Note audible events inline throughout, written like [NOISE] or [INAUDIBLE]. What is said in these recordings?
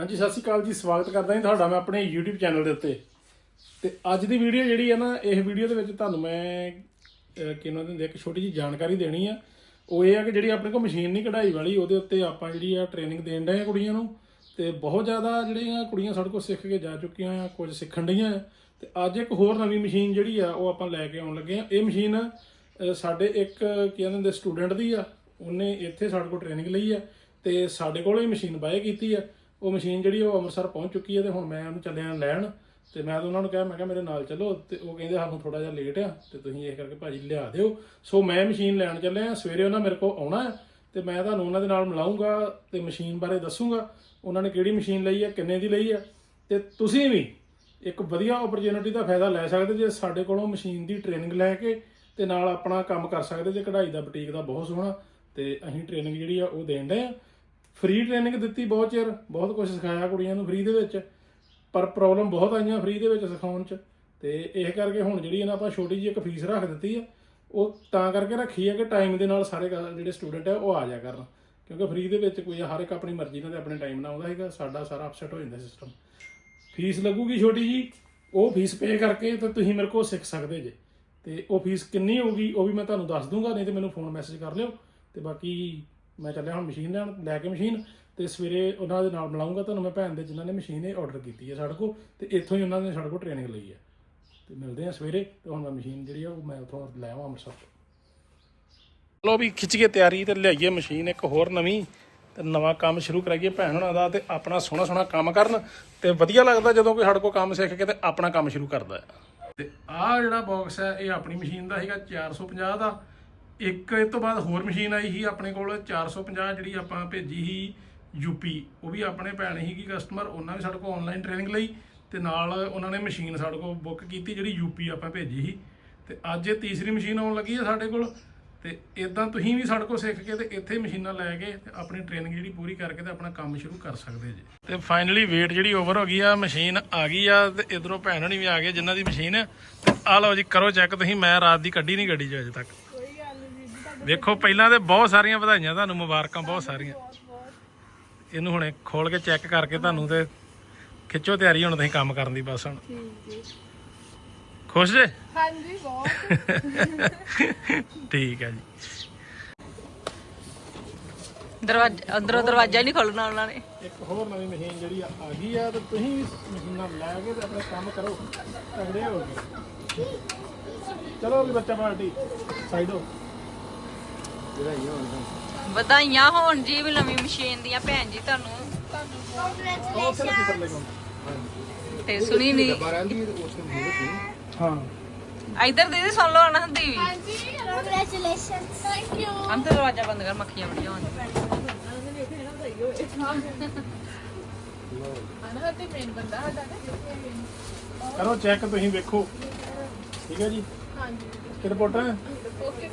ਹਾਂਜੀ ਸਤਿ ਸ਼੍ਰੀ ਅਕਾਲ ਜੀ ਸਵਾਗਤ ਕਰਦਾ ਹਾਂ ਤੁਹਾਡਾ ਮੈਂ ਆਪਣੇ YouTube ਚੈਨਲ ਦੇ ਉੱਤੇ। ਤੇ ਅੱਜ ਦੀ ਵੀਡੀਓ ਜਿਹੜੀ ਹੈ ਨਾ ਇਹ ਵੀਡੀਓ ਦੇ ਵਿੱਚ ਤੁਹਾਨੂੰ ਮੈਂ ਅਹ, ਕਿਹਨਾਂ ਦਿੰਦੇ ਇੱਕ ਛੋਟੀ ਜਿਹੀ ਜਾਣਕਾਰੀ ਦੇਣੀ ਆ। ਉਹ ਇਹ ਆ ਕਿ ਜਿਹੜੀ ਆਪਣੇ ਕੋਲ ਮਸ਼ੀਨ ਨਹੀਂ ਕਢਾਈ ਵਾਲੀ ਉਹਦੇ ਉੱਤੇ ਆਪਾਂ ਜਿਹੜੀ ਆ ਟ੍ਰੇਨਿੰਗ ਦੇਣ ਡਏ ਆ ਕੁੜੀਆਂ ਨੂੰ। ਤੇ ਬਹੁਤ ਜ਼ਿਆਦਾ ਜਿਹੜੀਆਂ ਕੁੜੀਆਂ ਸਾਡੇ ਕੋਲ ਸਿੱਖ ਕੇ ਜਾ ਚੁੱਕੀਆਂ ਆ ਕੁਝ ਸਿੱਖਣ ਡਈਆਂ ਆ। ਤੇ ਅੱਜ ਇੱਕ ਹੋਰ ਨਵੀਂ ਮਸ਼ੀਨ ਜਿਹੜੀ ਆ ਉਹ ਆਪਾਂ ਲੈ ਕੇ ਆਉਣ ਲੱਗੇ ਆ। ਇਹ ਮਸ਼ੀਨ ਸਾਡੇ ਇੱਕ ਕੀ ਕਹਿੰਦੇ ਹੁੰਦੇ ਸਟੂਡੈਂਟ ਦੀ ਆ। ਉਹਨੇ ਇੱਥੇ ਸਾਡੇ ਕੋਲ ਟ੍ਰੇਨਿੰਗ ਲਈ ਆ। ਤੇ ਸਾਡੇ ਕੋਲ ਇਹ ਮਸ਼ੀਨ ਬਾਏ ਕੀਤੀ ਆ। ਉਹ ਮਸ਼ੀਨ ਜਿਹੜੀ ਉਹ ਅੰਮ੍ਰਿਤਸਰ ਪਹੁੰਚ ਚੁੱਕੀ ਹੈ ਤੇ ਹੁਣ ਮੈਂ ਉਹਨੂੰ ਚੱਲਿਆ ਲੈਣ ਤੇ ਮੈਂ ਤਾਂ ਉਹਨਾਂ ਨੂੰ ਕਿਹਾ, ਮੈਂ ਕਿਹਾ ਮੇਰੇ ਨਾਲ ਚੱਲੋ ਤੇ ਉਹ ਕਹਿੰਦੇ ਸਾਨੂੰ ਥੋੜਾ ਜਿਹਾ ਲੇਟ ਆ ਤੇ ਤੁਸੀਂ ਇਹ ਕਰਕੇ ਭਾਜੀ ਲਿਆ ਦਿਓ। ਸੋ ਮੈਂ ਮਸ਼ੀਨ ਲੈਣ ਚੱਲਿਆ, ਸਵੇਰੇ ਉਹਨਾਂ ਮੇਰੇ ਕੋਲ ਆਉਣਾ ਹੈ ਤੇ ਮੈਂ ਤੁਹਾਨੂੰ ਉਹਨਾਂ ਦੇ ਨਾਲ ਮਿਲਾਉਂਗਾ ਤੇ ਮਸ਼ੀਨ ਬਾਰੇ ਦੱਸੂਗਾ ਉਹਨਾਂ ਨੇ ਕਿਹੜੀ ਮਸ਼ੀਨ ਲਈ ਹੈ, ਕਿੰਨੇ ਦੀ ਲਈ ਹੈ ਤੇ ਤੁਸੀਂ ਵੀ ਇੱਕ ਵਧੀਆ ਓਪਰਚ्युनिटी ਦਾ ਫਾਇਦਾ ਲੈ ਸਕਦੇ ਜੇ ਸਾਡੇ ਕੋਲੋਂ ਮਸ਼ੀਨ ਦੀ ਟ੍ਰੇਨਿੰਗ ਲੈ ਕੇ ਤੇ ਨਾਲ ਆਪਣਾ ਕੰਮ ਕਰ ਸਕਦੇ ਜੇ ਕਢਾਈ ਦਾ ਬੁਟੀਕ ਦਾ ਬਹੁਤ ਸੋਹਣਾ ਤੇ ਅਸੀਂ ਟ੍ਰੇਨਿੰਗ ਜਿਹੜੀ ਆ ਉਹ ਦੇਣ ਦੇ ਆ। ਫ੍ਰੀ ਟ੍ਰੇਨਿੰਗ ਦਿੱਤੀ ਬਹੁਤ ਚਿਰ, ਬਹੁਤ ਕੁਝ ਸਿਖਾਇਆ ਕੁੜੀਆਂ ਨੂੰ ਫ੍ਰੀ ਦੇ ਵਿੱਚ, ਪਰ ਪ੍ਰੋਬਲਮ ਬਹੁਤ ਆਈਆਂ ਫ੍ਰੀ ਦੇ ਵਿੱਚ ਸਿਖਾਉਣ ਚ। ਤੇ ਇਹ ਕਰਕੇ ਹੁਣ ਜਿਹੜੀ ਇਹਨਾਂ ਆਪਾਂ ਛੋਟੀ ਜਿਹੀ ਇੱਕ ਫੀਸ ਰੱਖ ਦਿੱਤੀ ਆ, ਉਹ ਤਾਂ ਕਰਕੇ ਰੱਖੀ ਹੈ ਕਿ ਟਾਈਮ ਦੇ ਨਾਲ ਸਾਰੇ ਜਿਹੜੇ ਸਟੂਡੈਂਟ ਆ, ਉਹ ਆ ਜਾ ਕਰਨ। ਕਿਉਂਕਿ ਫ੍ਰੀ ਦੇ ਵਿੱਚ ਕੋਈ ਹਰ ਇੱਕ ਆਪਣੀ ਮਰਜ਼ੀ ਨਾਲ ਤੇ ਆਪਣੇ ਟਾਈਮ ਨਾਲ ਆਉਂਦਾ ਹੈਗਾ ਸਾਡਾ ਸਾਰਾ ਅਪਸੈਟ ਹੋ ਜਾਂਦਾ ਸਿਸਟਮ ਫੀਸ ਲੱਗੂਗੀ ਛੋਟੀ ਜੀ ਉਹ ਫੀਸ ਪੇ ਕਰਕੇ ਤਾਂ ਤੁਸੀਂ ਮੇਰੇ ਕੋਲ ਸਿੱਖ ਸਕਦੇ ਜੇ। ਤੇ ਉਹ ਫੀਸ ਕਿੰਨੀ ਹੋਊਗੀ, ਉਹ ਵੀ ਮੈਂ ਤੁਹਾਨੂੰ ਦੱਸ ਦੂੰਗਾ, ਨਹੀਂ ਤੇ ਮੈਨੂੰ ਫੋਨ ਮੈਸੇਜ ਕਰ ਲਿਓ। ਤੇ ਬਾਕੀ ਮੈਂ ਚੱਲਿਆ ਹੁਣ ਮਸ਼ੀਨ ਲੈਣ ਲੈ ਕੇ ਮਸ਼ੀਨ ਤੇ ਸਵੇਰੇ ਉਹਨਾਂ ਦੇ ਨਾਲ ਮਿਲਾਉਂਗਾ ਤੁਹਾਨੂੰ ਮੈਂ ਭੈਣ ਦੇ ਜਿਨ੍ਹਾਂ ਨੇ ਮਸ਼ੀਨ ਇਹ ਆਰਡਰ ਕੀਤੀ ਹੈ ਸਾਡੇ ਕੋਲ ਤੇ ਇੱਥੋਂ ਹੀ ਉਹਨਾਂ ਨੇ ਸਾਡੇ ਕੋਲ ਟ੍ਰੇਨਿੰਗ ਲਈ ਹੈ। ਤੇ ਮਿਲਦੇ ਆ ਸਵੇਰੇ ਤੇ ਹੁਣ ਮੈਂ ਮਸ਼ੀਨ ਜਿਹੜੀ ਆ ਉਹ ਮੈਂ ਉੱਥੋਂ ਲੈ ਆਵਾਂ ਅੰਮ੍ਰਿਤਸਰ ਚਲੋ ਵੀ ਖਿੱਚ ਕੇ ਤਿਆਰੀ ਤੇ ਲਿਆਈਏ ਮਸ਼ੀਨ ਇੱਕ ਹੋਰ ਨਵੀਂ ਤੇ ਨਵਾਂ ਕੰਮ ਸ਼ੁਰੂ ਕਰਾਈਏ ਭੈਣ ਹੁਣਾਂ ਦਾ ਤੇ ਆਪਣਾ ਸੋਹਣਾ ਸੋਹਣਾ ਕੰਮ ਕਰਨ ਤੇ ਵਧੀਆ ਲੱਗਦਾ ਜਦੋਂ ਕੋਈ ਸਾਡੇ ਕੋਲ ਕੰਮ ਸਿੱਖ ਕੇ ਤੇ ਆਪਣਾ ਕੰਮ ਸ਼ੁਰੂ ਕਰਦਾ ਹੈ। ਤੇ ਆਹ ਜਿਹੜਾ ਬਾਕਸ ਹੈ ਇਹ ਆਪਣੀ ਮਸ਼ੀਨ ਦਾ ਹੈਗਾ 450 ਦਾ। ਇੱਕ ਇਹ ਤੋਂ ਬਾਅਦ ਹੋਰ ਮਸ਼ੀਨ ਆਈ ਸੀ ਆਪਣੇ ਕੋਲ 450 ਜਿਹੜੀ ਆਪਾਂ ਭੇਜੀ ਸੀ ਯੂਪੀ ਉਹ ਵੀ ਆਪਣੇ ਭੈਣ ਸੀਗੀ ਕਸਟਮਰ ਉਹਨਾਂ ਵੀ ਸਾਡੇ ਕੋਲ ਆਨਲਾਈਨ ਟ੍ਰੇਨਿੰਗ ਲਈ ਤੇ ਨਾਲ ਉਹਨਾਂ ਨੇ ਮਸ਼ੀਨ ਸਾਡੇ ਕੋਲ ਬੁੱਕ ਕੀਤੀ ਜਿਹੜੀ ਯੂਪੀ ਆਪਾਂ ਭੇਜੀ ਸੀ। ਤੇ ਅੱਜ ਇਹ ਤੀਸਰੀ ਮਸ਼ੀਨ ਆਉਣ ਲੱਗੀ ਹੈ ਸਾਡੇ ਕੋਲ ਤੇ ਇਦਾਂ ਤੁਸੀਂ ਵੀ ਸਾਡੇ ਕੋਲ ਸਿੱਖ ਕੇ ਤੇ ਇੱਥੇ ਮਸ਼ੀਨਾਂ ਲੈ ਕੇ ਤੇ ਆਪਣੀ ਟ੍ਰੇਨਿੰਗ ਜਿਹੜੀ ਪੂਰੀ ਕਰਕੇ ਤੇ ਆਪਣਾ ਕੰਮ ਸ਼ੁਰੂ ਕਰ ਸਕਦੇ ਜੀ। ਤੇ ਫਾਈਨਲੀ ਵੇਟ ਜਿਹੜੀ ਓਵਰ ਹੋ ਗਈ ਆ, ਮਸ਼ੀਨ ਆ ਗਈ ਆ ਤੇ ਇਧਰੋਂ ਭੈਣ ਹਣੀ ਵੀ ਆ ਗਏ ਜਿਨ੍ਹਾਂ ਦੀ ਮਸ਼ੀਨ ਹੈ ਤੇ ਆ ਲਓ ਜੀ, ਕਰੋ ਚੈੱਕ ਤੁਸੀਂ, ਮੈਂ ਰਾਤ ਦੀ ਕੱਢੀ ਨਹੀਂ ਗੱਡੀ ਜੋ ਅਜੇ ਤੱਕ। ਵੇਖੋ ਪਹਿਲਾਂ ਤੇ ਬਹੁਤ ਸਾਰੀਆਂ ਵਧਾਈਆਂ ਤੁਹਾਨੂੰ ਮੁਬਾਰਕਾਂ ਬਹੁਤ ਸਾਰੀਆਂ। ਇਹਨੂੰ ਹੁਣੇ ਖੋਲ ਕੇ ਚੈੱਕ ਕਰਕੇ ਤੁਹਾਨੂੰ ਤੇ ਖਿੱਚੋ ਤਿਆਰੀ ਹੁਣ ਤੁਸੀਂ ਕੰਮ ਕਰਨ ਦੀ ਬਸ ਹੁਣ। ਖੁਸ਼ ਜੇ? ਹਾਂਜੀ ਬਹੁਤ। [LAUGHS] ਠੀਕ ਹੈ ਜੀ। ਦਰਵਾਜ਼ਾ ਅੰਦਰੋਂ ਦਰਵਾਜ਼ਾ ਨਹੀਂ ਖੋਲਣਾ ਉਹਨਾਂ ਨੇ। ਇੱਕ ਹੋਰ ਨਵੀਂ ਮਸ਼ੀਨ ਜਿਹੜੀ ਆ ਗਈ ਆ ਤੇ ਤੁਸੀਂ ਵੀ ਮਸ਼ੀਨਾਂ ਲੈ ਕੇ ਤੇ ਆਪਣਾ ਕੰਮ ਕਰੋ। ਤਗੜੇ ਹੋ ਕੇ। ਚਲੋ ਵੀ ਬੱਚਾ ਪਾਰਟੀ ਸਾਈਡ ਹੋ। ਵਧਾਈਆਂ ਹੋਣ ਜੀ ਵੀ ਨਵੀਂ ਮਸ਼ੀਨ ਦੀਆਂ ਭੈਣ ਜੀ ਤੁਹਾਨੂੰ। ਉਹ ਤੇ ਸੁਣੀ ਨਹੀਂ ਹਾਂ। ਇਧਰ ਦੀਦੀ ਸੁਣ ਲਓ ਨਾ ਦੀ ਵੀ ਹਾਂਜੀ ਕੰਗ੍ਰੈਚੁਲੇਸ਼ਨਸ ਥੈਂਕ ਯੂ ਅੰਦਰ ਦਰਵਾਜ਼ਾ ਬੰਦ ਕਰ ਮੱਖੀਆਂ ਬੜੀਆਂ ਹੋਣ। ਅਨਾ ਤੇ ਮੇਨ ਬੰਦਾ ਸਾਡਾ ਨਾ ਕਰੋ ਚੈੱਕ ਤੁਸੀਂ ਵੇਖੋ। ਠੀਕ ਹੈ ਜੀ? ਹਾਂਜੀ। ਕਿ ਰਿਪੋਰਟ? ਹੈ ਓਕੇ।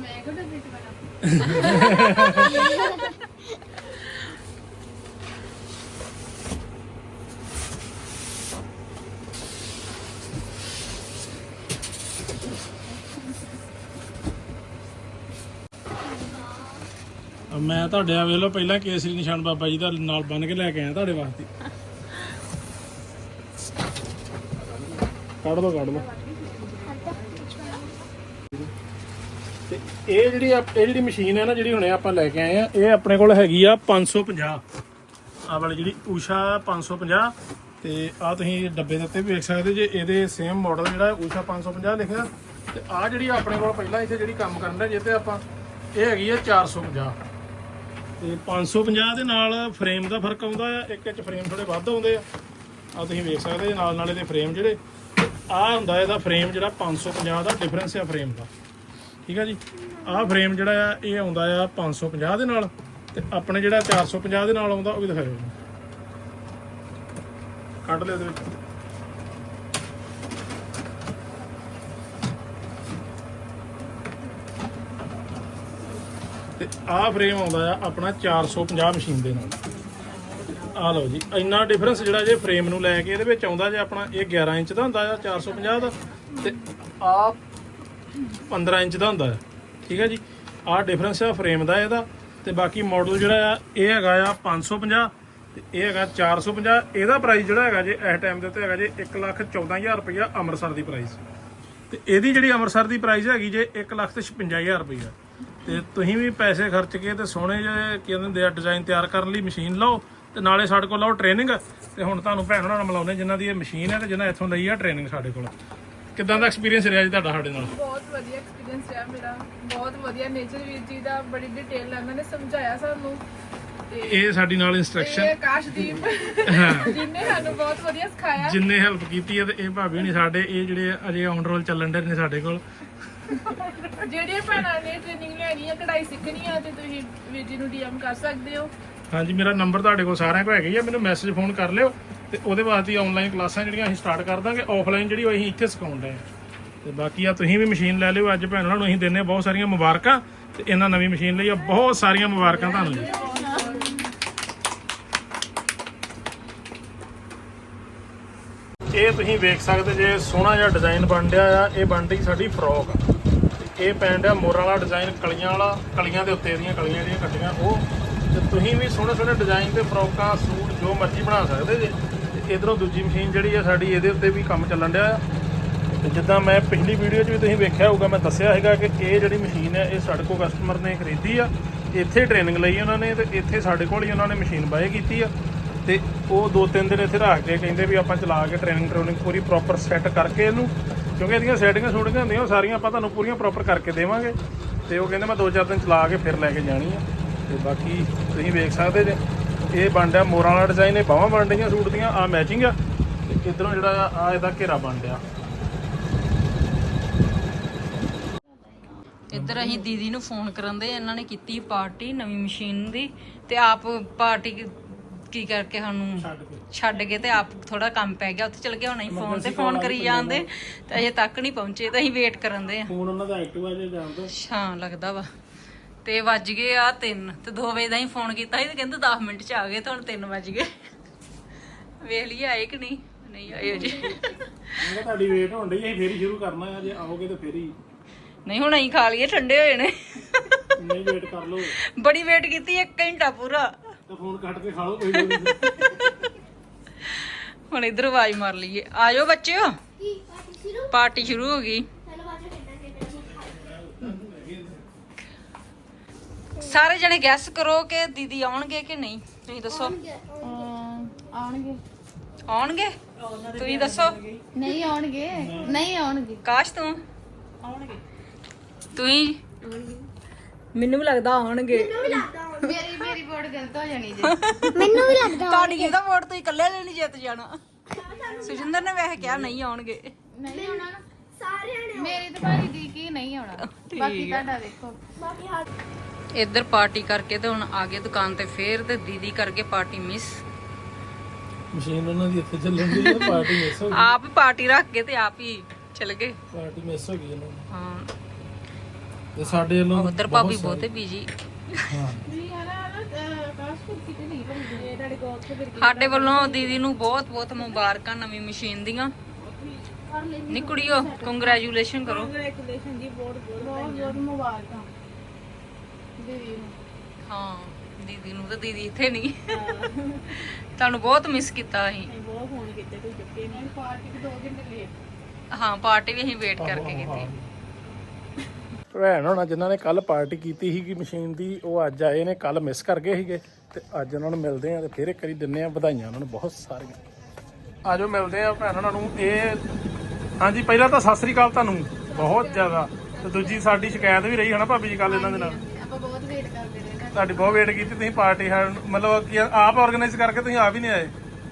ਮੈਂ ਕਿਹੜਾ ਬਿਟ ਬਣਾ? ਮੈਂ ਤੁਹਾਡੇ ਆ ਵੇਖ ਲਓ, ਪਹਿਲਾਂ ਕੇਸਰੀ ਨਿਸ਼ਾਨ ਬਾਬਾ ਜੀ ਦਾ ਨਾਲ ਬੰਨ ਕੇ ਲੈ ਕੇ ਆਇਆ ਤੁਹਾਡੇ ਵਾਸਤੇ। ਕੱਢ ਲਓ ਕੱਢ ਲਓ ਤੇ ਇਹ ਜਿਹੜੀ ਆਪ- ਇਹ ਜਿਹੜੀ ਮਸ਼ੀਨ ਹੈ ਨਾ ਜਿਹੜੀ ਹੁਣੇ ਆਪਾਂ ਲੈ ਕੇ ਆਏ ਆ, ਇਹ ਆਪਣੇ ਕੋਲ ਹੈਗੀ ਆ 550 ਆ ਵਾਲੀ ਜਿਹੜੀ ਊਸ਼ਾ 550 ਤੇ ਆ ਤੁਸੀਂ ਡੱਬੇ ਦੇ ਉੱਤੇ ਵੀ ਵੇਖ ਸਕਦੇ ਜੇ ਇਹਦੇ ਸੇਮ ਮਾਡਲ ਜਿਹੜਾ ਹੈ, ਊਸ਼ਾ 550 ਲਿਖਿਆ। ਤੇ ਆ ਜਿਹੜੀ ਆਪਣੇ ਕੋਲ ਪਹਿਲਾਂ ਇੱਥੇ ਜਿਹੜੀ ਕੰਮ ਕਰਨ ਦਾ ਜੇ ਆਪਾਂ, ਇਹ ਹੈਗੀ ਆ 450 ਤੇ 550 ਦੇ ਨਾਲ ਫਰੇਮ ਦਾ ਫ਼ਰਕ ਆਉਂਦਾ ਆ, ਇੱਕ ਇੱਕ ਫਰੇਮ ਥੋੜੇ ਵੱਧ ਆਉਂਦੇ ਆ। ਆ ਤੁਸੀਂ ਵੇਖ ਸਕਦੇ ਜੇ ਨਾਲ ਨਾਲ ਇਹਦੇ ਫਰੇਮ ਜਿਹੜੇ ਆ ਹੁੰਦਾ ਇਹਦਾ ਫਰੇਮ ਜਿਹੜਾ 550 ਦਾ ਡਿਫਰੈਂਸ ਆ ਫਰੇਮ ਦਾ। ਠੀਕ ਆ ਜੀ? ਆਹ ਫਰੇਮ ਜਿਹੜਾ ਆ, ਇਹ ਆਉਂਦਾ ਆ 550 ਦੇ ਨਾਲ ਤੇ ਆਪਣੇ ਜਿਹੜਾ 450 ਦੇ ਨਾਲ ਆਉਂਦਾ, ਉਹ ਵੀ ਦਿਖਾਇਓ ਜੀ। ਕੱਢ ਲਿਓ ਇਹਦੇ ਵਿੱਚ। ਤੇ ਆਹ ਫਰੇਮ ਆਉਂਦਾ ਆ ਆਪਣਾ 450 ਮਸ਼ੀਨ ਦੇ ਨਾਲ। ਆ ਲਓ ਜੀ, ਇੰਨਾ ਡਿਫਰੈਂਸ ਜਿਹੜਾ ਜੇ ਫਰੇਮ ਨੂੰ ਲੈ ਕੇ ਇਹਦੇ ਵਿੱਚ ਆਉਂਦਾ ਜੇ ਆਪਣਾ, ਇਹ 11 ਇੰਚ ਦਾ ਹੁੰਦਾ ਆ 450 ਦਾ। ਤੇ ਆ 15 ਇੰਚ ਦਾ ਹੁੰਦਾ ਹੈ। ਠੀਕ ਹੈ ਜੀ। ਆਹ ਡਿਫਰੈਂਸ ਆ ਫਰੇਮ ਦਾ ਇਹਦਾ। ਤੇ ਬਾਕੀ ਮਾਡਲ ਜਿਹੜਾ ਆ, ਇਹ ਹੈਗਾ ਆ 550 ਤੇ ਇਹ ਹੈਗਾ 450 ਇਹਦਾ ਪ੍ਰਾਈਸ ਜਿਹੜਾ ਹੈਗਾ ਜੇ ਇਸ ਟਾਈਮ ਦੇ ਉੱਤੇ ਹੈਗਾ ਜੇ 114000 ਰੁਪਇਆ ਅੰਮ੍ਰਿਤਸਰ ਦੀ ਪ੍ਰਾਈਸ ਤੇ ਇਹਦੀ ਜਿਹੜੀ ਅੰਮ੍ਰਿਤਸਰ ਦੀ ਪ੍ਰਾਈਸ ਹੈਗੀ ਜੇ 156000 ਰੁਪਇਆ ਤੇ ਤੁਸੀਂ ਵੀ ਪੈਸੇ ਖਰਚ ਕੇ ਤੇ ਸੋਹਣੇ ਜਿਹੇ ਕੀ ਕਹਿੰਦੇ ਹੁੰਦੇ ਆ ਡਿਜ਼ਾਈਨ ਤਿਆਰ ਕਰਨ ਲਈ ਮਸ਼ੀਨ ਲਓ ਤੇ ਨਾਲੇ ਸਾਡੇ ਕੋਲ ਲਓ ਟ੍ਰੇਨਿੰਗ ਤੇ ਹੁਣ ਤੁਹਾਨੂੰ ਭੈਣ ਹੋਣਾ ਨਾਲ ਮਿਲਾਉਂਦੇ ਜਿਨ੍ਹਾਂ ਦੀ ਇਹ ਮਸ਼ੀਨ ਹੈ ਤੇ ਜਿਨ੍ਹਾਂ ਇੱਥੋਂ ਲਈ ਆ ਟ੍ਰੇਨਿੰਗ ਸਾਡੇ ਕੋਲ। ਕਿੱਦਾਂ ਦਾ ਐਕਸਪੀਰੀਅੰਸ ਰਿਹਾ ਜੀ ਤੁਹਾਡਾ ਸਾਡੇ ਨਾਲ? ਬਹੁਤ ਵਧੀਆ ਐਕਸਪੀਰੀਅੰਸ ਰਿਹਾ ਮੇਰਾ ਬਹੁਤ ਵਧੀਆ ਨੇਚਰ ਵੀਰ ਜੀ ਦਾ ਬੜੀ ਡਿਟੇਲ ਨਾਲ ਇਹਨਾਂ ਨੇ ਸਮਝਾਇਆ ਸਾਨੂੰ। ਤੇ ਇਹ ਸਾਡੀ ਨਾਲ ਇਹ ਆਕਾਸ਼ਦੀਪ ਜਿਨੇ ਸਾਨੂੰ ਬਹੁਤ ਵਧੀਆ ਸਿਖਾਇਆ। ਜਿੰਨੇ ਹੈਲਪ ਕੀਤੀ ਹੈ ਤੇ ਇਹ ਭਾਬੀ ਨਹੀਂ ਸਾਡੇ ਇਹ ਜਿਹੜੇ ਅਜੇ ਔਨ ਰੋਲ ਚੱਲਣ ਦੇ ਨੇ ਸਾਡੇ ਕੋਲ। ਜਿਹੜੀਆਂ ਭੈਣਾਂ ਨੇ ਟ੍ਰੇਨਿੰਗ ਲੈਣੀ ਆ ਕਢਾਈ ਸਿੱਖਣੀ ਆ ਤੇ ਤੁਸੀਂ ਵੀਰ ਜੀ ਨੂੰ ਡੀਐਮ ਕਰ ਸਕਦੇ ਹੋ। ਹਾਂਜੀ ਮੇਰਾ ਨੰਬਰ ਤੁਹਾਡੇ ਕੋਲ ਸਾਰਿਆਂ ਕੋਲ ਹੈਗਾ ਹੀ ਆ ਮੈਨੂੰ ਮੈਸੇਜ ਫੋਨ ਕਰ ਲਿਓ। ਤੇ ਉਹਦੇ ਵਾਸਤੇ ਆਨਲਾਈਨ ਕਲਾਸਾਂ ਜਿਹੜੀਆਂ ਅਸੀਂ ਸਟਾਰਟ ਕਰ ਦਾਂਗੇ ਆਫਲਾਈਨ ਜਿਹੜੀ ਉਹ ਅਸੀਂ ਇੱਥੇ ਸਿਖਾਉਂਦੇ ਦੇ ਤੇ ਬਾਕੀ ਆ ਤੁਸੀਂ ਵੀ ਮਸ਼ੀਨ ਲੈ ਲਿਓ, ਅੱਜ ਭੈਣਾਂ ਨੂੰ ਅਸੀਂ ਦਿੰਨੇ ਆ ਬਹੁਤ ਸਾਰੀਆਂ ਮੁਬਾਰਕਾਂ, ਤੇ ਇਹਨਾਂ ਨਵੀਂ ਮਸ਼ੀਨ ਲਈ ਆ ਬਹੁਤ ਸਾਰੀਆਂ ਮੁਬਾਰਕਾਂ ਤੁਹਾਨੂੰ ਜੀ। ਇਹ ਤੁਸੀਂ ਵੇਖ ਸਕਦੇ ਜੇ ਸੋਹਣਾ ਜਿਹਾ ਡਿਜ਼ਾਈਨ ਬਣ ਰਿਹਾ ਆ, ਇਹ ਬਣ ਰਹੀ ਸਾਡੀ ਫਰੋਕ ਤੇ ਇਹ ਪੈਣ ਡਿਆ ਮੋਰਾਂ ਵਾਲਾ ਡਿਜ਼ਾਈਨ ਕਲੀਆਂ ਵਾਲਾ, ਕਲੀਆਂ ਦੇ ਉੱਤੇ ਇਹਦੀਆਂ ਕਲੀਆਂ ਜਿਹੜੀਆਂ ਕੱਟੀਆਂ ਉਹ। ਤੇ ਤੁਸੀਂ ਵੀ ਸੋਹਣੇ ਸੋਹਣੇ ਡਿਜ਼ਾਈਨ ਤੇ ਫਰੋਕਾਂ ਸੂਟ ਜੋ ਮਰਜ਼ੀ ਬਣਾ ਸਕਦੇ ਜੇ। ਇਧਰੋਂ ਦੂਜੀ ਮਸ਼ੀਨ ਜਿਹੜੀ ਆ ਸਾਡੀ ਇਹਦੇ ਉੱਤੇ ਵੀ ਕੰਮ ਚੱਲਣ ਡਿਆ ਆ। ਤੇ ਜਿੱਦਾਂ ਮੈਂ ਪਿਛਲੀ ਵੀਡੀਓ 'ਚ ਵੀ ਤੁਸੀਂ ਵੇਖਿਆ ਹੋਊਗਾ, ਮੈਂ ਦੱਸਿਆ ਹੈਗਾ ਕਿ ਇਹ ਜਿਹੜੀ ਮਸ਼ੀਨ ਹੈ ਇਹ ਸਾਡੇ ਕੋਲ ਕਸਟਮਰ ਨੇ ਖਰੀਦੀ ਆ। ਇੱਥੇ ਟ੍ਰੇਨਿੰਗ ਲਈ ਉਹਨਾਂ ਨੇ ਤੇ ਇੱਥੇ ਸਾਡੇ ਕੋਲ ਹੀ ਉਹਨਾਂ ਨੇ ਮਸ਼ੀਨ ਬਾਏ ਕੀਤੀ ਆ। ਤੇ ਉਹ ਦੋ ਤਿੰਨ ਦਿਨ ਇੱਥੇ ਰੱਖ ਕੇ ਕਹਿੰਦੇ ਵੀ ਆਪਾਂ ਚਲਾ ਕੇ ਟ੍ਰੇਨਿੰਗ ਟ੍ਰੇਨਿੰਗ ਪੂਰੀ ਪ੍ਰੋਪਰ ਸੈੱਟ ਕਰਕੇ ਇਹਨੂੰ, ਕਿਉਂਕਿ ਇਹਦੀਆਂ ਸੈਟਿੰਗਾਂ ਸ਼ੂਟਿੰਗਾਂ ਹੁੰਦੀਆਂ, ਉਹ ਸਾਰੀਆਂ ਆਪਾਂ ਤੁਹਾਨੂੰ ਪੂਰੀਆਂ ਪ੍ਰੋਪਰ ਕਰਕੇ ਦੇਵਾਂਗੇ। ਤੇ ਉਹ ਕਹਿੰਦੇ ਮੈਂ ਦੋ ਚਾਰ ਦਿਨ ਚਲਾ ਕੇ ਫਿਰ ਲੈ ਕੇ ਜਾਣੀ ਆ। ਤੇ ਬਾਕੀ ਤੁਸੀਂ ਵੇਖ ਸਕਦੇ ਜੇ। ਇਹ ਬਣ ਡਿਆ ਮੋਰਾਂ ਵਾਲਾ ਡਿਜ਼ਾਈਨ ਇਹ ਬਾਹਾਂ ਬਣ ਡਈਆਂ ਸੂਟ ਦੀਆਂ ਆ ਮੈਚਿੰਗ ਆ। ਤੇ ਇਧਰੋਂ ਜਿਹੜਾ ਆ ਇਹਦਾ ਘੇਰਾ ਬਣ ਡਿਆ ਇੱਧਰ ਅਸੀਂ ਦੀਦੀ ਨੂੰ ਫੋਨ ਕਰਨ ਦੇ ਇਹਨਾਂ ਨੇ ਕੀਤੀ ਪਾਰਟੀ ਨਵੀਂ ਮਸ਼ੀਨ ਦੀ ਤੇ ਆਪ ਪਾਰਟੀ ਕੀ- ਕਰਕੇ ਸਾਨੂੰ ਛੱਡ ਕੇ। ਤੇ ਆਪ ਥੋੜਾ ਕੰਮ ਪੈ ਗਿਆ ਉੱਥੇ ਚਲ ਗਿਆ ਹੁਣ ਅਸੀਂ ਫੋਨ ਤੇ ਫੋਨ ਕਰੀ ਜਾਂਦੇ ਤੇ ਅਜੇ ਤੱਕ ਨਹੀਂ ਪਹੁੰਚੇ ਤਾਂ ਅਸੀਂ ਵੇਟ ਕਰਨ ਦੇ ਆ। ਫੋਨ ਉਹਨਾਂ ਦਾ ਐਕਟਿਵ ਆ ਜੇ ਜਾਣ ਹਾਂ ਲੱਗਦਾ ਵਾ। ਤੇ ਵੱਜ ਗਏ ਆ 3 ਤੇ 2 ਵਜੇ ਦਾ ਹੀ ਫੋਨ ਕੀਤਾ ਸੀ ਤੇ ਕਹਿੰਦੇ 10 ਮਿੰਟ ਚ ਆ ਗਏ ਤੇ ਹੁਣ 3 ਵੱਜ ਗਏ। ਵੇਖ ਲਈ ਆਏ ਕਿ ਨਹੀਂ? ਨਹੀਂ ਆਏ ਜੀ ਮੈਂ ਤੁਹਾਡੀ ਵੇਟ ਹੋਣ ਡਈ ਅਸੀਂ ਫੇਰ ਹੀ ਸ਼ੁਰੂ ਕਰਨਾ ਹੈ ਜੇ ਆਓਗੇ ਤੇ ਫੇਰ ਹੀ। ਨਹੀਂ ਹੁਣ ਅਸੀਂ ਖਾ ਲਈਏ ਠੰਡੇ ਹੋਏ ਨੇ। ਨਹੀਂ ਵੇਟ ਕਰ ਲਓ। ਬੜੀ ਵੇਟ ਕੀਤੀ 1 ਘੰਟਾ ਪੂਰਾ। ਤਾਂ ਫੋਨ ਕੱਟ ਕੇ ਖਾ ਲਓ ਕੋਈ ਹੁਣ ਇਧਰ ਆਵਾਜ਼ ਮਾਰ ਲਈਏ। ਆਜੋ ਬੱਚਿਓ। ਪਾਰਟੀ ਸ਼ੁਰੂ ਹੋ ਗਈ। ਸਾਰੇ ਜਣੇ ਗੈਸ ਕਰੋ ਕਿ ਦੀਦੀ ਆਉਣਗੇ ਕਿ ਨਹੀਂ? ਤੁਸੀਂ ਦੱਸੋ। ਆਉਣਗੇ। ਆਉਣਗੇ? ਤੁਸੀਂ ਦੱਸੋ। ਨਹੀਂ ਆਉਣਗੇ। ਨਹੀਂ ਆਉਣਗੇ। ਕਾਸ਼ ਤੂੰ? ਆਉਣਗੇ। ਤੁਸੀਂ? ਮੈਨੂੰ ਵੀ ਲੱਗਦਾ ਆਉਣਗੇ। ਮੇਰੀ ਮੇਰੀ ਵੋਟ ਗਲਤ ਹੋ ਜਾਣੀ ਜੀ। ਮੈਨੂੰ ਵੀ ਲੱਗਦਾ ਤੁਹਾਡੀ ਕਿਹਦਾ ਵੋਟ? ਤੁਸੀਂ ਇਕੱਲੇ ਨੇ ਨਹੀਂ ਜਿੱਤ ਜਾਣਾ। ਸੁਜਿੰਦਰ ਨੇ ਵੈਸੇ ਕਿਹਾ ਨਹੀਂ ਆਉਣਗੇ। ਨਹੀਂ ਆਉਣਾ ਸਾਰਿਆਂ ਨੇ ਮੇਰੀ ਤੇ ਭਾਜੀ ਦੀ ਕੀ ਨਹੀਂ ਆਉਣਾ। ਬਾਕੀ ਤੁਹਾਡਾ ਦੇਖੋ। ਬਾਕੀ ਹੱਥ ਇੱਧਰ ਪਾਰਟੀ ਕਰਕੇ ਤੇ ਹੁਣ ਆ ਗਏ ਦੁਕਾਨ ਤੇ ਫੇਰ ਤੇ ਦੀਦੀ ਕਰਕੇ ਪਾਰਟੀ ਮਿਸ ਮਸ਼ੀਨ ਉਹਨਾਂ ਦੀ ਇੱਥੇ ਚੱਲਣ ਦੀ ਹੈ ਪਾਰਟੀ ਮਿਸ ਹੋ ਗਈ। ਆਪ ਪਾਰਟੀ ਰੱਖ ਕੇ ਤੇ ਆਪ ਹੀ ਚਲ ਗਏ। ਪਾਰਟੀ ਮਿਸ ਹੋ ਗਈ ਇਹਨਾਂ ਦੀ। ਹਾਂ। ਤੇ ਸਾਡੇ ਵੱਲੋਂ ਉਧਰ ਭਾਬੀ ਬਹੁਤੇ ਬੀਜੀ ਹਾਂ। ਸਾਡੇ ਵੱਲੋਂ ਦੀਦੀ ਨੂੰ ਬਹੁਤ ਬਹੁਤ ਮੁਬਾਰਕਾਂ ਨਵੀਂ ਮਸ਼ੀਨ ਦੀਆਂ। ਨੀ ਕੁੜੀਓ ਕੰਗ੍ਰੈਚੁਲੇਸ਼ਨ ਕਰੋ। ਕੰਗ੍ਰੈਚੁਲੇਸ਼ਨ ਜੀ ਬਹੁਤ ਬਹੁਤ ਬਹੁਤ ਮੁਬਾਰਕਾਂ। ਦੀਦੀ ਨੂੰ। ਹਾਂ ਦੀਦੀ ਨੂੰ ਤਾਂ ਦੀਦੀ ਇੱਥੇ ਨਹੀਂ ਤੁਹਾਨੂੰ ਬਹੁਤ ਮਿਸ ਕੀਤਾ ਅਸੀਂ। ਬਹੁਤ ਫੋਨ ਕੀਤੇ ਕੋਈ ਚੁੱਕੇ ਨਹੀਂ ਪਾਰਟੀ ਦੇ 2 ਘੰਟੇ ਲੇਟ ਹਾਂ ਪਾਰਟੀ ਵੀ ਅਸੀਂ ਵੇਟ ਕਰਕੇ ਕੀਤੀ। ਭੈਣ ਹੋਣਾ ਜਿਨ੍ਹਾਂ ਨੇ ਕੱਲ ਪਾਰਟੀ ਕੀਤੀ ਸੀਗੀ ਮਸ਼ੀਨ ਦੀ ਉਹ ਅੱਜ ਆਏ ਨੇ ਕੱਲ ਮਿਸ ਕਰ ਗਏ ਸੀਗੇ। ਤੇ ਅੱਜ ਉਹਨਾਂ ਨੂੰ ਮਿਲਦੇ ਆ ਤੇ ਫਿਰ ਇੱਕ ਵਾਰੀ ਦਿੰਨੇ ਆ ਵਧਾਈਆਂ ਉਹਨਾਂ ਨੂੰ ਬਹੁਤ ਸਾਰੀਆਂ। ਆਜੋ ਮਿਲਦੇ ਆ ਭੈਣ ਉਹਨਾਂ ਨੂੰ। ਇਹ ਹਾਂਜੀ ਪਹਿਲਾਂ ਤਾਂ ਸਤਿ ਸ੍ਰੀ ਅਕਾਲ ਤੁਹਾਨੂੰ ਬਹੁਤ ਜ਼ਿਆਦਾ। ਤੇ ਦੂਜੀ ਸਾਡੀ ਸ਼ਿਕਾਇਤ ਵੀ ਰਹੀ ਹੈ ਨਾ ਭਾਬੀ ਜੀ ਕੱਲ ਇਹਨਾਂ ਦੇ ਨਾਲ। ਤੁਹਾਡੀ ਬਹੁਤ ਵੇਟ ਕੀਤੀ ਤੁਸੀਂ ਪਾਰਟੀ ਮਤਲਬ ਕਿ ਆਪ ਆਰਗੇਨਾਈਜ਼ ਕਰਕੇ ਤੁਸੀਂ ਆਪ ਹੀ ਨਹੀਂ ਆਏ?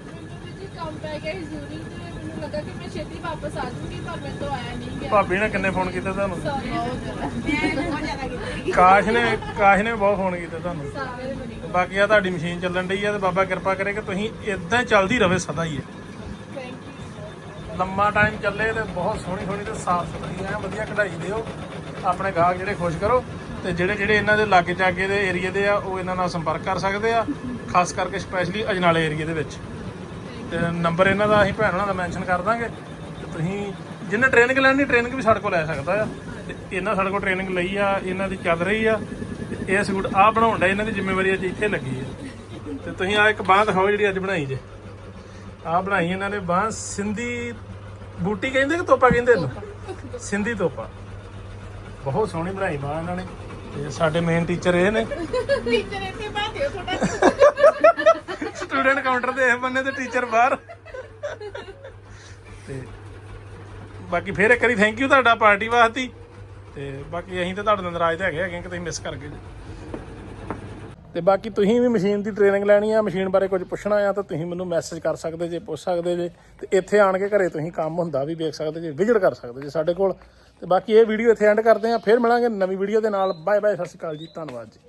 ਮੈਨੂੰ ਜੀ ਕੰਮ ਪੈ ਗਿਆ ਸੀ ਜ਼ਰੂਰੀ ਤੇ ਮੈਨੂੰ ਲੱਗਾ ਕਿ ਮੈਂ ਛੇਤੀ ਵਾਪਸ ਆ ਜੂਗੀ ਪਰ ਮੈਂ ਤੋਂ ਆਇਆ ਨਹੀਂ ਗਿਆ। ਭਾਬੀ ਨੇ ਕਿੰਨੇ ਫੋਨ ਕੀਤੇ ਤੁਹਾਨੂੰ? ਸੌਰੀ ਕਾਸ਼ ਨੇ ਕਾਸ਼ ਨੇ ਵੀ ਬਹੁਤ ਫੋਨ ਕੀਤੇ ਤੁਹਾਨੂੰ। ਸਾਰੇ ਦੇ ਬੜੀ ਬਾਕੀ ਆ ਤੁਹਾਡੀ ਮਸ਼ੀਨ ਚੱਲਣ ਡਈ ਆ ਤੇ ਬਾਬਾ ਕਿਰਪਾ ਕਰੇ ਕਿ ਤੁਸੀਂ ਇਦਾਂ ਹੀ ਚੱਲਦੀ ਰਵੇ ਸਦਾ ਹੀ। ਇਹ। ਥੈਂਕ ਯੂ ਲੰਮਾ ਟਾਈਮ ਚੱਲੇ ਤੇ ਬਹੁਤ ਸੋਹਣੀ ਸੋਹਣੀ ਤੇ ਸਾਫ਼ ਸੁਥਰੀ ਐ ਵਧੀਆ ਕਢਾਈ ਦਿਓ। ਆਪਣੇ ਗਾਹਕ ਜਿਹੜੇ ਖੁਸ਼ ਕਰੋ। ਤੇ ਜਿਹੜੇ ਜਿਹੜੇ ਇਹਨਾਂ ਦੇ ਲਾਗੇ ਚਾਗੇ ਦੇ ਏਰੀਆ ਦੇ ਆ ਉਹ ਇਹਨਾਂ ਨਾਲ ਸੰਪਰਕ ਕਰ ਸਕਦੇ ਆ ਖਾਸ ਕਰਕੇ ਸਪੈਸ਼ਲੀ ਅਜਨਾਲੇ ਏਰੀਆ ਦੇ ਵਿੱਚ। ਤੇ ਨੰਬਰ ਇਹਨਾਂ ਦਾ ਅਸੀਂ ਭੈਣ ਉਹਨਾਂ ਦਾ ਮੈਂਸ਼ਨ ਕਰ ਦਾਂਗੇ। ਤੇ ਤੁਸੀਂ ਜਿਹਨੇ ਟ੍ਰੇਨਿੰਗ ਲੈਣੀ ਟ੍ਰੇਨਿੰਗ ਵੀ ਸਾਡੇ ਕੋਲ ਲੈ ਸਕਦਾ ਆ। ਤੇ ਇਹਨਾਂ ਸਾਡੇ ਕੋਲ ਟ੍ਰੇਨਿੰਗ ਲਈ ਆ ਇਹਨਾਂ ਦੀ ਚੱਲ ਰਹੀ ਆ। ਤੇ ਇਹ ਸੂਟ ਆ ਬਣਾਉਣ ਦਾ ਇਹਨਾਂ ਦੀ ਜ਼ਿੰਮੇਵਾਰੀ ਅੱਜ ਇੱਥੇ ਲੱਗੀ ਆ। ਤੇ ਤੁਸੀਂ ਆ ਇੱਕ ਬਾਂਹ ਦਿਖਾਓ ਜਿਹੜੀ ਅੱਜ ਬਣਾਈ ਜੇ। ਆ ਬਣਾਈ ਇਹਨਾਂ ਨੇ ਬਾਂਹ ਸਿੰਧੀ ਬੂਟੀ ਕਹਿੰਦੇ ਕਿ ਤੋਪਾ ਕਹਿੰਦੇ ਇਹਨੂੰ? ਸਿੰਧੀ ਤੋਪਾ। ਬਹੁਤ ਸੋਹਣੀ ਬਣਾਈ ਬਾਂਹ ਇਹਨਾਂ ਨੇ। ਤੇ ਸਾਡੇ ਮੇਨ ਟੀਚਰ ਇਹ ਨੇ। ਟੀਚਰ ਇੱਥੇ ਬਾਤੇ ਤੁਹਾਡਾ। ਸਟੂਡੈਂਟ ਕਾਊਂਟਰ ਦੇ ਇਹ ਬੰਨੇ ਤੇ ਟੀਚਰ ਬਾਹਰ। ਤੇ ਬਾਕੀ ਫੇਰ ਇੱਕ ਵਾਰੀ ਥੈਂਕ ਯੂ ਤੁਹਾਡਾ ਪਾਰਟੀ ਵਾਸਤੇ। ਤੇ ਬਾਕੀ ਅਸੀਂ ਤੇ ਤੁਹਾਡੇ ਨਾਲ ਨਾਰਾਜ਼ ਤੇ ਹੈਗੇ ਹੈਗੇ ਕਿ ਤੁਸੀਂ ਮਿਸ ਕਰ ਗਏ। ਤੇ ਬਾਕੀ ਤੁਸੀਂ ਵੀ ਮਸ਼ੀਨ ਦੀ ਟ੍ਰੇਨਿੰਗ ਲੈਣੀ ਆ ਮਸ਼ੀਨ ਬਾਰੇ ਕੁਝ ਪੁੱਛਣਾ ਆ ਤਾਂ ਤੁਸੀਂ ਮੈਨੂੰ ਮੈਸੇਜ ਕਰ ਸਕਦੇ ਜੇ ਪੁੱਛ ਸਕਦੇ ਜੇ। ਤੇ ਇੱਥੇ ਆਣ ਕੇ ਘਰੇ ਤੁਸੀਂ ਕੰਮ ਹੁੰਦਾ ਵੀ ਦੇਖ ਸਕਦੇ ਜੇ ਵਿਜ਼ਿਟ ਕਰ ਸਕਦੇ ਜੇ ਸਾਡੇ ਕੋਲ। ਤੇ ਬਾਕੀ ਇਹ ਵੀਡੀਓ ਇੱਥੇ ਐਂਡ ਕਰਦੇ ਹਾਂ, ਫਿਰ ਮਿਲਾਂਗੇ ਨਵੀਂ ਵੀਡੀਓ ਦੇ ਨਾਲ। ਬਾਏ ਬਾਏ ਸਤਿ ਸ਼੍ਰੀ ਅਕਾਲ ਜੀ, ਧੰਨਵਾਦ ਜੀ।